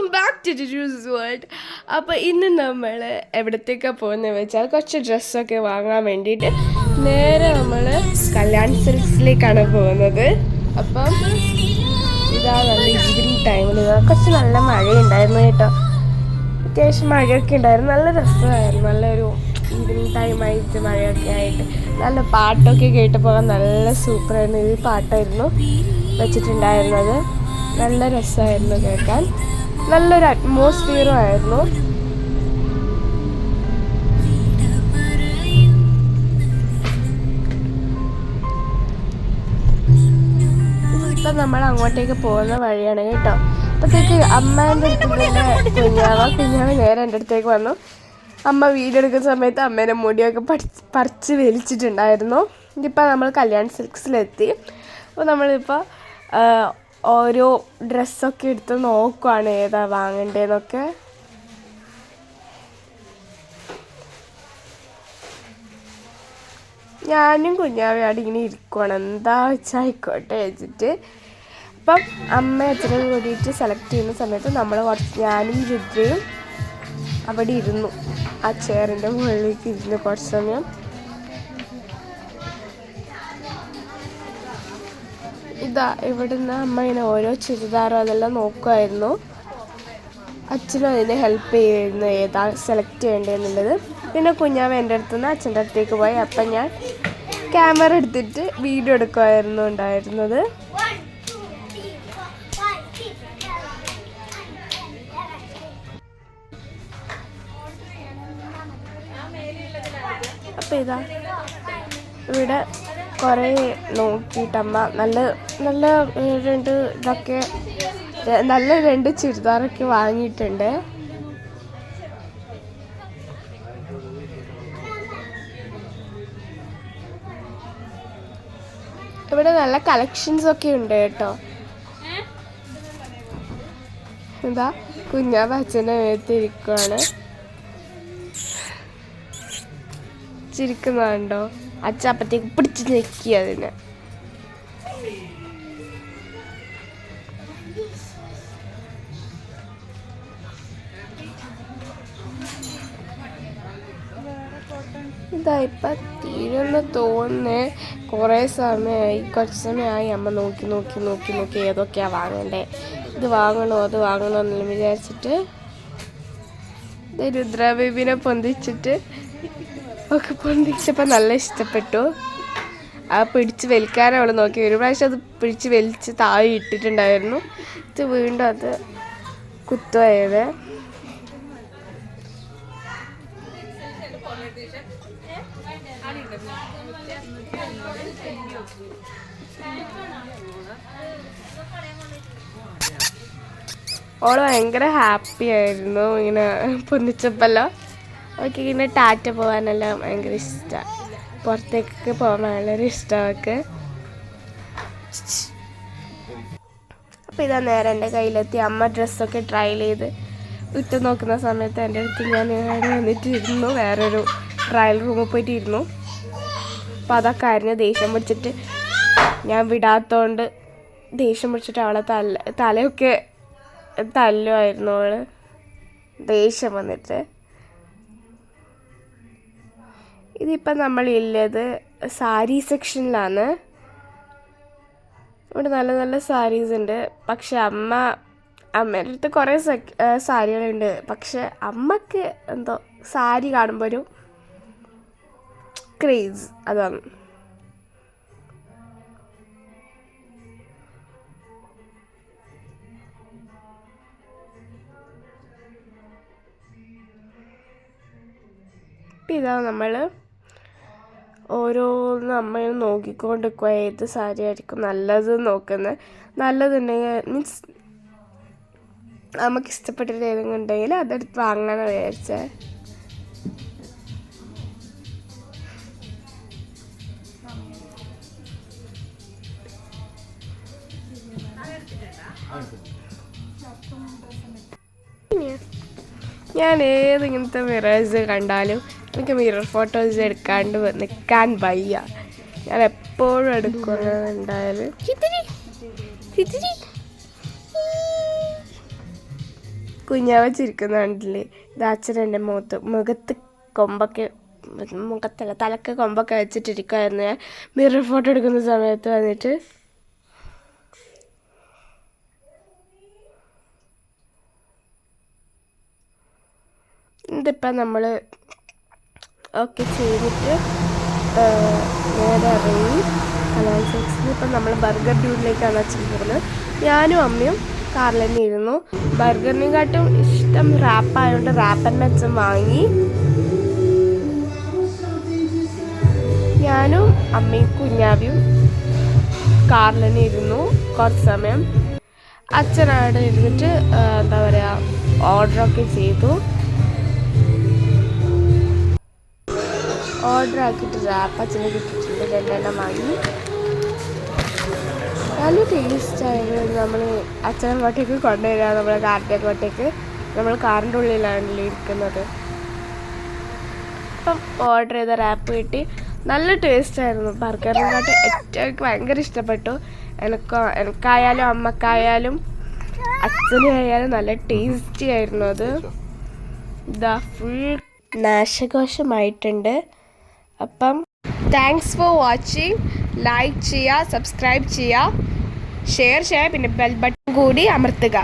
Welcome back to juice world അപ്പോൾ ഇന്ന് നമ്മൾ എവിടത്തേക്കാണ് പോകുന്നത് വെച്ചാൽ കുറച്ച് ഡ്രസ്സൊക്കെ വാങ്ങാൻ വേണ്ടിയിട്ട് നേരെ നമ്മൾ കല്യാൺ സിൽക്സിലേക്കാണ് പോകുന്നത്. അപ്പം ഇതാ നല്ല ഈവനിങ് ടൈമിൽ കുറച്ച് നല്ല മഴയുണ്ടായിരുന്നു കേട്ടോ. അത്യാവശ്യം മഴയൊക്കെ ഉണ്ടായിരുന്നു. നല്ല രസമായിരുന്നു. നല്ലൊരു ഈവനിങ് ടൈമായിട്ട് മഴയൊക്കെ ആയിട്ട്. നല്ല പാട്ടൊക്കെ കേട്ട് പോകാൻ നല്ല സൂപ്പറായിരുന്നു. ഈ പാട്ടായിരുന്നു വെച്ചിട്ടുണ്ടായിരുന്നത്. നല്ല രസമായിരുന്നു കേൾക്കാൻ. നല്ലൊരു അറ്റ്മോസ്ഫിയറും ആയിരുന്നു. ഇപ്പം നമ്മൾ അങ്ങോട്ടേക്ക് പോകുന്ന വഴിയാണ് കേട്ടോ. അപ്പോഴത്തേക്ക് അമ്മേന്റെ അടുത്ത് കുഞ്ഞാവ കുഞ്ഞാവ് നേരെ എന്റെ അടുത്തേക്ക് വന്നു. അമ്മ വീടെടുക്കുന്ന സമയത്ത് അമ്മേന്റെ മുടിയൊക്കെ പഠിച്ച് പറിച്ച് വലിച്ചിട്ടുണ്ടായിരുന്നു. ഇതിപ്പോൾ നമ്മൾ കല്യാൺ സിൽക്സിലെത്തി. അപ്പോൾ നമ്മളിപ്പോൾ ഓരോ ഡ്രസ്സൊക്കെ എടുത്ത് നോക്കുവാണ് ഏതാ വാങ്ങണ്ടേന്നൊക്കെ. ഞാനും കുഞ്ഞാവിടെ ഇങ്ങനെ ഇരിക്കുവാണ്. എന്താ വെച്ചായിക്കോട്ടെ വെച്ചിട്ട് അപ്പം അമ്മ അച്ഛനും കൂടിയിട്ട് സെലക്ട് ചെയ്യുന്ന സമയത്ത് നമ്മൾ കുറച്ച് ഞാനും രുദ്രയും അവിടെ ഇരുന്നു. ആ ചെയറിന്റെ മുകളിലേക്ക് ഇരുന്ന് കുറച്ച് സമയം ഇതാ ഇവിടുന്ന് അമ്മ ഇങ്ങനെ ഓരോ ചുരിദാറും അതെല്ലാം നോക്കുമായിരുന്നു അച്ഛനും അതിനെ ഹെൽപ്പ് ചെയ്യുന്നു ഏതാ സെലക്ട് ചെയ്യേണ്ടതെന്നുള്ളത്. പിന്നെ കുഞ്ഞാവ് എന്റെ അടുത്ത് നിന്ന് അച്ഛന്റെ അടുത്തേക്ക് പോയി. അപ്പം ഞാൻ ക്യാമറ എടുത്തിട്ട് വീഡിയോ എടുക്കുമായിരുന്നു ഉണ്ടായിരുന്നത്. അപ്പം ഇതാ ഇവിടെ കുറേ നോക്കിയിട്ടമ്മ. നല്ല നല്ല രണ്ട് ഇതൊക്കെ നല്ല രണ്ട് ചുരിദാറൊക്കെ വാങ്ങിയിട്ടുണ്ട്. ഇവിടെ നല്ല കളക്ഷൻസ് ഒക്കെ ഉണ്ട് കേട്ടോ. എന്താ? കുഞ്ഞാവ് അച്ഛനെ വേത്തിരിക്കുവാണ് ചിരിക്കുന്നുണ്ടോ? അച്ഛൻ അപ്പത്തേക്ക് പിടിച്ച് ഞെക്കി അതിനെ. ഇതാ ഇപ്പം തീരുന്ന് തോന്നുന്നേ കുറേ സമയമായി കുറച്ച് സമയമായി അമ്മ നോക്കി നോക്കി നോക്കി നോക്കി ഏതൊക്കെയാ വാങ്ങണ്ടേ. ഇത് വാങ്ങണോ അത് വാങ്ങണോ എന്നെല്ലാം വിചാരിച്ചിട്ട് രുദ്രാബേബിനെ പൊന്തിച്ചിട്ട് ഒക്കെ പൊന്തിച്ചപ്പോൾ നല്ല ഇഷ്ടപ്പെട്ടു. ആ പിടിച്ച് വലിക്കാനാണ് നോക്കി ഒരു പ്രാവശ്യം അത് പിടിച്ച് വലിച്ച് താഴെ ഇട്ടിട്ടുണ്ടായിരുന്നു. ഇത് വീണ്ടും അത് കുത്തുമായത് ഓൾ ഭയങ്കര ഹാപ്പി ആയിരുന്നു. ഇങ്ങനെ പൊന്നിച്ചപ്പല്ലോ. അവൾക്ക് ഇങ്ങനെ ടാറ്റ പോകാനെല്ലാം ഭയങ്കര ഇഷ്ടമാണ് പുറത്തേക്കൊക്കെ പോകാൻ വളരെ ഇഷ്ടമാണ് അവൾക്ക്. അപ്പോൾ ഇതാ നേരെ എന്റെ കയ്യിലെത്തി. അമ്മ ഡ്രസ്സൊക്കെ ട്രയൽ ചെയ്ത് ഇട്ട് നോക്കുന്ന സമയത്ത് എന്റെ അടുത്ത് ഞാൻ വന്നിട്ട് ഇരുന്നു വേറൊരു ട്രയൽ റൂമിൽ പോയിട്ട് ഇരുന്നു അപ്പോൾ അതൊക്കെ ആയിരുന്നു ദേഷ്യം പിടിച്ചിട്ട് ഞാൻ വിടാത്തതുകൊണ്ട് ദേഷ്യം പിടിച്ചിട്ട് അവളെ തല തലയൊക്കെ തല്ലുമായിരുന്നു അവൾ ദേഷ്യം വന്നിട്ട്. ഇതിപ്പം നമ്മളുള്ളത് സാരി സെക്ഷനിലാണ്. ഇവിടെ നല്ല നല്ല സാരീസ് ഉണ്ട്. പക്ഷെ അമ്മ അമ്മേന്റെ അടുത്ത് കുറേ സാരികളുണ്ട്. പക്ഷെ അമ്മയ്ക്ക് എന്തോ സാരി കാണുമ്പോൾ ഒരു ക്രേസ് അതാണ്. ഇതാണ് ഇതാ നമ്മൾ ഓരോന്ന് അമ്മ നോക്കിക്കൊണ്ട് നിൽക്കുക ഏത് സാരി ആയിരിക്കും നല്ലത് നോക്കുന്നത് നല്ലതുണ്ടെങ്കിൽ മീൻസ് നമുക്ക് ഇഷ്ടപ്പെട്ടിട്ട് ഏതെങ്കിലും ഉണ്ടെങ്കിൽ അതെടുത്ത് വാങ്ങണം വിചാരിച്ചേ. ഞാൻ ഏത് ഇങ്ങനത്തെ മിറേഴ്സ് കണ്ടാലും എനിക്ക് മിറർ ഫോട്ടോസ് എടുക്കാണ്ട് നിൽക്കാൻ വയ്യ. ഞാൻ എപ്പോഴും എടുക്കുന്നുണ്ടായാലും കുഞ്ഞാവ ചിരിക്കുന്നുണ്ടല്ലേ ഇത് ഇത് അച്ഛനെന്റെ മുഖത്ത് മുഖത്ത് കൊമ്പൊക്കെ മുഖത്തല്ല തലക്ക് കൊമ്പൊക്കെ വെച്ചിട്ടിരിക്കുമായിരുന്നു ഞാൻ മിറർ ഫോട്ടോ എടുക്കുന്ന സമയത്ത് വന്നിട്ട് ഇതിപ്പം നമ്മൾ ഒക്കെ ചെയ്തിട്ട് നേരെ ഇറങ്ങി കലാൻസെക്സിൽ ഇപ്പം നമ്മൾ ബർഗർ ഡ്യൂഡിലേക്കാണ് പോകുന്നത് ഞാനും അമ്മയും കാറിൽ തന്നെ ഇരുന്നു. ബർഗറിനെക്കാട്ടും ഇഷ്ടം റാപ്പായതുകൊണ്ട് റാപ്പറിന്റെ അച്ഛൻ വാങ്ങി. ഞാനും അമ്മയും കുഞ്ഞാവിയും കാറിൽ തന്നെ ഇരുന്നു കുറച്ച് സമയം. അച്ഛനവിടെ ഇരുന്നിട്ട് എന്താ പറയുക ഓർഡറൊക്കെ ചെയ്തു. ഓർഡർ ആക്കിയിട്ട് റാപ്പ് അച്ഛന് കിട്ടിയിട്ടുണ്ട് രണ്ടെണ്ണം വാങ്ങി. നല്ല ടേസ്റ്റ് ആയിരുന്നു നമ്മൾ അച്ഛൻ അങ്ങോട്ടേക്ക് കൊണ്ടുവരിക നമ്മളെ കാറിന്റെ അങ്ങോട്ടേക്ക് നമ്മൾ കാറിന്റെ ഉള്ളിലാണല്ലോ ഇരിക്കുന്നത്. അപ്പം ഓർഡർ ചെയ്ത റാപ്പ് കിട്ടി. നല്ല ടേസ്റ്റായിരുന്നു ബർഗറിനെക്കാട്ട് ഏറ്റവും എനിക്ക് ഭയങ്കര ഇഷ്ടപ്പെട്ടു. എനിക്ക് എനിക്കായാലും അമ്മക്കായാലും അച്ഛനായാലും നല്ല ടേസ്റ്റി ആയിരുന്നു അത്. ഇതാ ഫുൾ നാശകോശമായിട്ടുണ്ട് അപ്പം താങ്ക്സ് ഫോർ വാച്ചിങ് ലൈക്ക് ചെയ്യുക സബ്സ്ക്രൈബ് ചെയ്യുക ഷെയർ ചെയ്യുക പിന്നെ ബെൽ ബട്ടൺ കൂടി അമർത്തുക.